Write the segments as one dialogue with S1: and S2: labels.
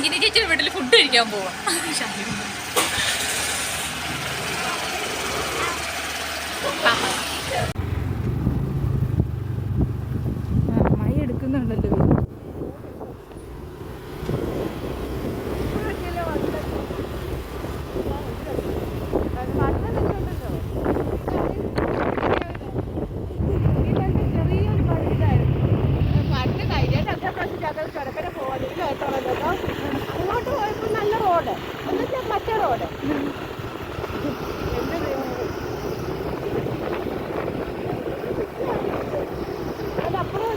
S1: രഞ്ജിനി ചേച്ചി വീട്ടിൽ ഫുഡ് കഴിക്കാൻ പോവാം.
S2: മറ്റേ അതപ്പുറം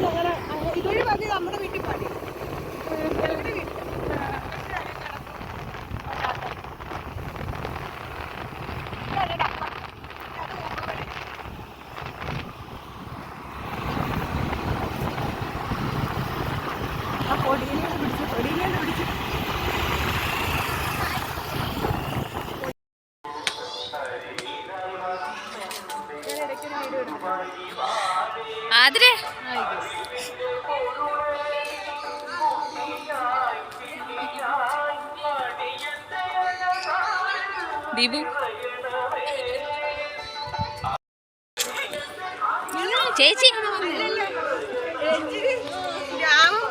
S2: നമ്മുടെ വീട്ടിൽ പണി ഞങ്ങളുടെ വീട്ടിൽ ആ പൊടിയിനെ പിടിച്ച് പൊടിയിനെ പിടിച്ച് ഞാൻ ഇടയ്ക്കൊരു വീഡിയോ എടുക്കാം
S1: ആതിരെ ദീപു? ചേച്ചി?
S2: രാമൻ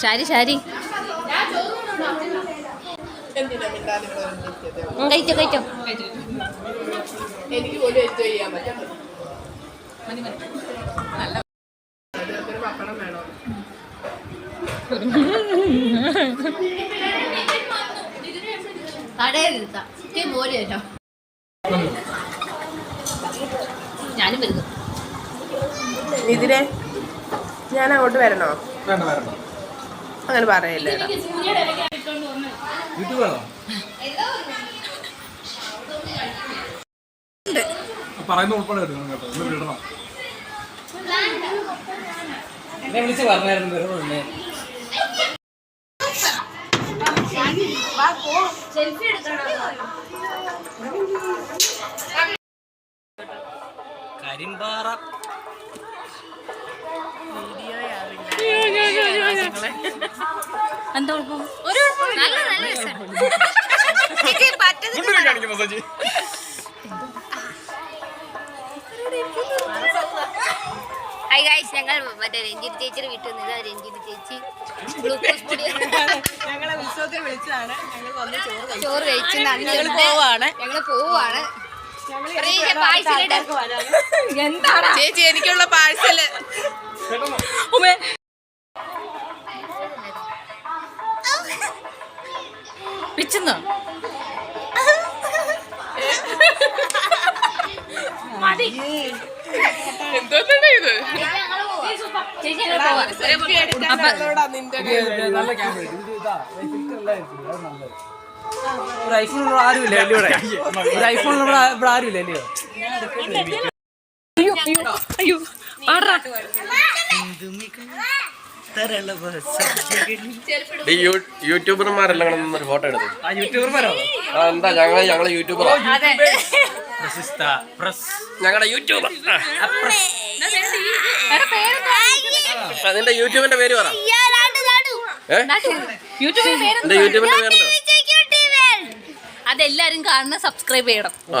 S1: ഷാരി കഴിച്ചോ കഴിച്ചോ.
S2: എനിക്ക് പോലും എൻജോയ് ചെയ്യാൻ പറ്റും
S1: കേട്ടോ ഞാനും വരുന്നു.
S2: ഇതിനെ ഞാൻ അങ്ങോട്ട് വരണോ?
S3: വേണ്ട വേണ്ട
S2: അങ്ങനെ പറയല്ലേ?
S3: പറയുന്ന ഉൾപ്പെടെ ഒന്ന് വിടണം എന്നെ വിളിച്ച് കരിമ്പാറ
S1: എന്താ ഒരു നല്ല നല്ല രസം ഗൈസ് ഞങ്ങൾ മറ്റേ രഞ്ജിത് ചേച്ചിയുടെ വിട്ടു നിന്ന് രഞ്ജിത് ചേച്ചി. ഗ്ലൂക്കോസ് പൊടി.
S2: ഞങ്ങളെ വിളിച്ചതാണ്. ഞങ്ങൾ വന്ന് ചോറ് കഴിച്ചു.
S1: ചോറ് കഴിച്ച്.
S2: ഞങ്ങൾ പോവാണ്.
S1: ഞങ്ങൾ പോവാണ്. എന്താടാ?
S2: ചേച്ചി എനിക്കുള്ള
S3: പാഴ്സൽ. നല്ലത് ഒരു ഐഫോൺ ഇവിടെ ആരുമില്ല അല്ലേ ഇവിടെ? ഒരു ഐഫോൺ ഇവിടെ ഇവിടെ ആരുമില്ല അല്ലയോ
S1: അയ്യോ അയ്യോ ആടാ.
S4: യൂട്യൂബർമാരെല്ലാം കൂടെ നിന്നൊരു ഫോട്ടോ എടുത്തു?
S3: ആ
S4: എന്താ ഞങ്ങൾ ഞങ്ങൾ യൂട്യൂബറാ.
S1: പ്രശസ്ത
S3: പ്രസ്.
S4: ഞങ്ങളുടെ യൂട്യൂബർ? അതിന്റെ യൂട്യൂബിന്റെ പേര് പറ. ഏ?
S1: യൂട്യൂബിൽ
S4: യൂട്യൂബിന്റെ പേരെന്താ
S1: അതെല്ലാരും കാണുന്ന സബ്സ്ക്രൈബ് ചെയ്യണം.
S4: ആ.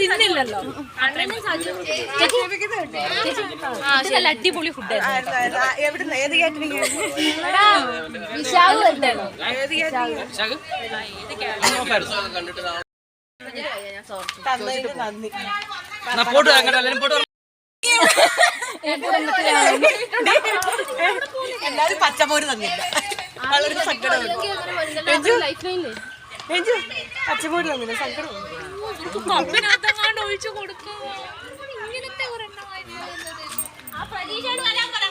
S1: തിന്നില്ലല്ലോ നല്ല അടിപൊളി ഫുഡ്
S3: പോട്ട് അങ്ങോട്ട് പോട്ട്
S2: എല്ലാരും പച്ചമോര് തന്നില്ല. വളരെ സങ്കടമുണ്ട്. രഞ്ജു പച്ചമോര് തന്നില്ല സങ്കടമുണ്ട്
S1: ഒഴിച്ചു കൊടുക്കുക ഇങ്ങനത്തെ ഒരെണ്ണമായി ആ പറ.